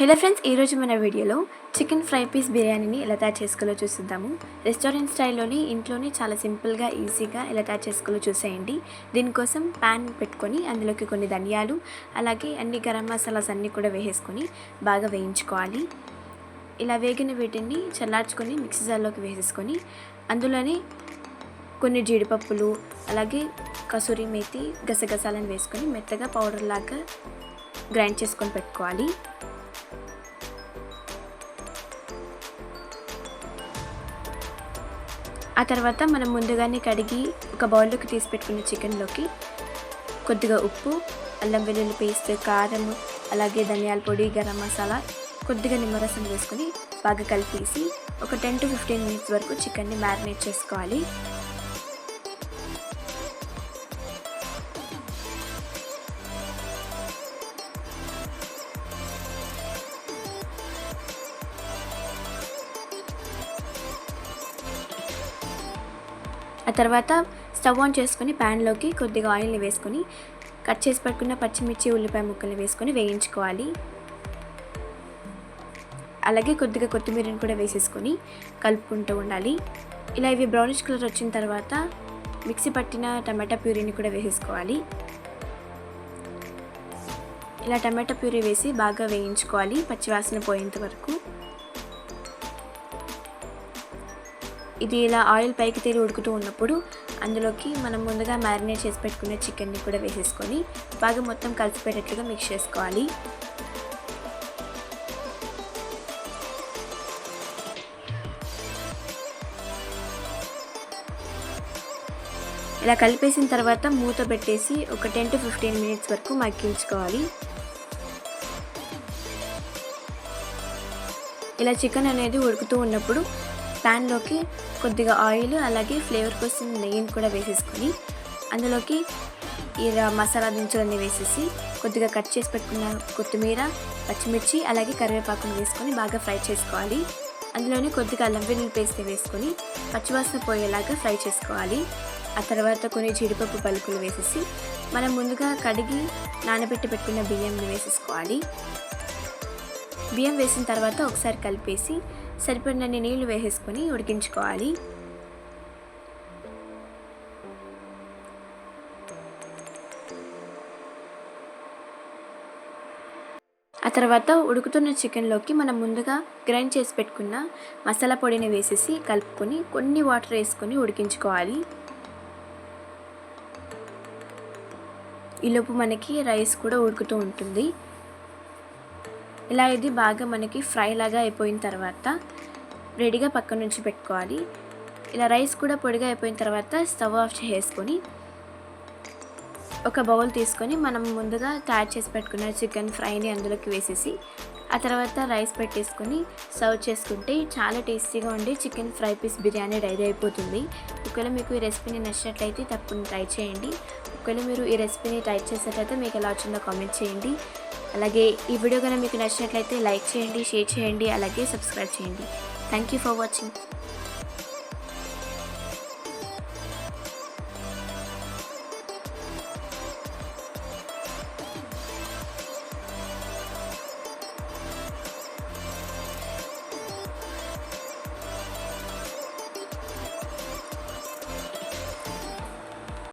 Hello friends ఈరోజు మన వీడియోలో చికెన్ ఫ్రై పీస్ బిర్యానీని ఎలా తయారు చేసుకోవాలో చూసిద్దాము. రెస్టారెంట్ స్టైల్లోని ఇంట్లోనే చాలా సింపుల్గా ఈజీగా ఎలా తయారు చేసుకోవాలో చూసేయండి. దీనికోసం ప్యాన్ పెట్టుకొని అందులోకి కొన్ని ధనియాలు అలాగే అన్ని గరం మసాలాస్ అన్నీ కూడా వేసేసుకొని బాగా వేయించుకోవాలి. ఇలా వేగిన వీటిని చల్లార్చుకొని మిక్సీ జార్లోకి వేసేసుకొని అందులోనే కొన్ని జీడిపప్పులు అలాగే కసూరి మేతి గసగసాలను వేసుకొని మెత్తగా పౌడర్ లాగా గ్రైండ్ చేసుకొని పెట్టుకోవాలి. ఆ తర్వాత మనం ముందుగానే కడిగి ఒక బౌల్లోకి తీసి పెట్టుకున్న చికెన్లోకి కొద్దిగా ఉప్పు అల్లం వెల్లుల్లి పేస్ట్ కారం అలాగే ధనియాల పొడి గరం మసాలా కొద్దిగా నిమ్మరసం వేసుకొని బాగా కలిపేసి ఒక టెన్ టు ఫిఫ్టీన్ మినిట్స్ వరకు చికెన్ని మ్యారినేట్ చేసుకోవాలి. ఆ తర్వాత స్టవ్ ఆన్ చేసుకొని ప్యాన్లోకి కొద్దిగా ఆయిల్ని వేసుకొని కట్ చేసి పెట్టుకున్న పచ్చిమిర్చి ఉల్లిపాయ ముక్కల్ని వేసుకొని వేయించుకోవాలి. అలాగే కొద్దిగా కొత్తిమీరని కూడా వేసేసుకొని కలుపుకుంటూ ఉండాలి. ఇలా ఇవి బ్రౌనిష్ కలర్ వచ్చిన తర్వాత మిక్సీ పట్టిన టమాటా ప్యూరీని కూడా వేసేసుకోవాలి. ఇలా టమాటా ప్యూరీ వేసి బాగా వేయించుకోవాలి పచ్చివాసన పోయేంత వరకు. ఇది ఇలా ఆయిల్ పైకి తేలి ఉడుకుతూ ఉన్నప్పుడు అందులోకి మనం ముందుగా మ్యారినేట్ చేసి పెట్టుకున్న చికెన్ని కూడా వేసేసుకొని బాగా మొత్తం కలిసిపోయేటట్లుగా మిక్స్ చేసుకోవాలి. ఇలా కలిపేసిన తర్వాత మూత పెట్టేసి ఒక టెన్ టు ఫిఫ్టీన్ మినిట్స్ వరకు మగ్గించుకోవాలి. ఇలా చికెన్ అనేది ఉడుకుతూ ఉన్నప్పుడు ప్యాన్లోకి కొద్దిగా ఆయిల్ అలాగే ఫ్లేవర్ కోసం నెయ్యిని కూడా వేసేసుకొని అందులోకి ఈ మసాలా దినుసులన్నీ వేసేసి కొద్దిగా కట్ చేసి పెట్టుకున్న కొత్తిమీర పచ్చిమిర్చి అలాగే కరివేపాకును వేసుకొని బాగా ఫ్రై చేసుకోవాలి. అందులోనే కొద్దిగా అల్లం వెల్లుల్లి పేస్ట్ వేసుకొని పచ్చివాసన పోయేలాగా ఫ్రై చేసుకోవాలి. ఆ తర్వాత కొన్ని జీడిపప్పు పలుకులు వేసేసి మనం ముందుగా కడిగి నానబెట్టి పెట్టుకున్న బియ్యంని వేసేసుకోవాలి. బియ్యం వేసిన తర్వాత ఒకసారి కలిపేసి సరిపడినన్ని నీళ్ళు వేసేసుకొని ఉడికించుకోవాలి. ఆ తర్వాత ఉడుకుతున్న చికెన్లోకి మనం ముందుగా గ్రైండ్ చేసి పెట్టుకున్న మసాలా పొడిని వేసేసి కలుపుకొని కొన్ని వాటర్ వేసుకొని ఉడికించుకోవాలి. ఈలోపు మనకి రైస్ కూడా ఉడుకుతూ ఉంటుంది. ఇలా ఇది బాగా మనకి ఫ్రై లాగా అయిపోయిన తర్వాత రెడీగా పక్కన నుంచి పెట్టుకోవాలి. ఇలా రైస్ కూడా పొడిగా అయిపోయిన తర్వాత స్టవ్ ఆఫ్ చేసుకొని ఒక బౌల్ తీసుకొని మనం ముందుగా తయారు చేసి పెట్టుకున్న చికెన్ ఫ్రైని అందులోకి వేసేసి ఆ తర్వాత రైస్ పెట్టేసుకొని సర్వ్ చేసుకుంటే చాలా టేస్టీగా ఉండి chicken fry piece biryani ready అయిపోతుంది. ఒకవేళ మీకు ఈ రెసిపీని నచ్చినట్లయితే తప్పకుండా ట్రై చేయండి. ఒకవేళ మీరు ఈ రెసిపీని ట్రై చేసేటైతే మీకు ఎలా వచ్చిందో కామెంట్ చేయండి. అలాగే ఈ వీడియో కనుక మీకు నచ్చినట్లయితే లైక్ చేయండి షేర్ చేయండి అలాగే సబ్స్క్రైబ్ చేయండి. Thank you for watching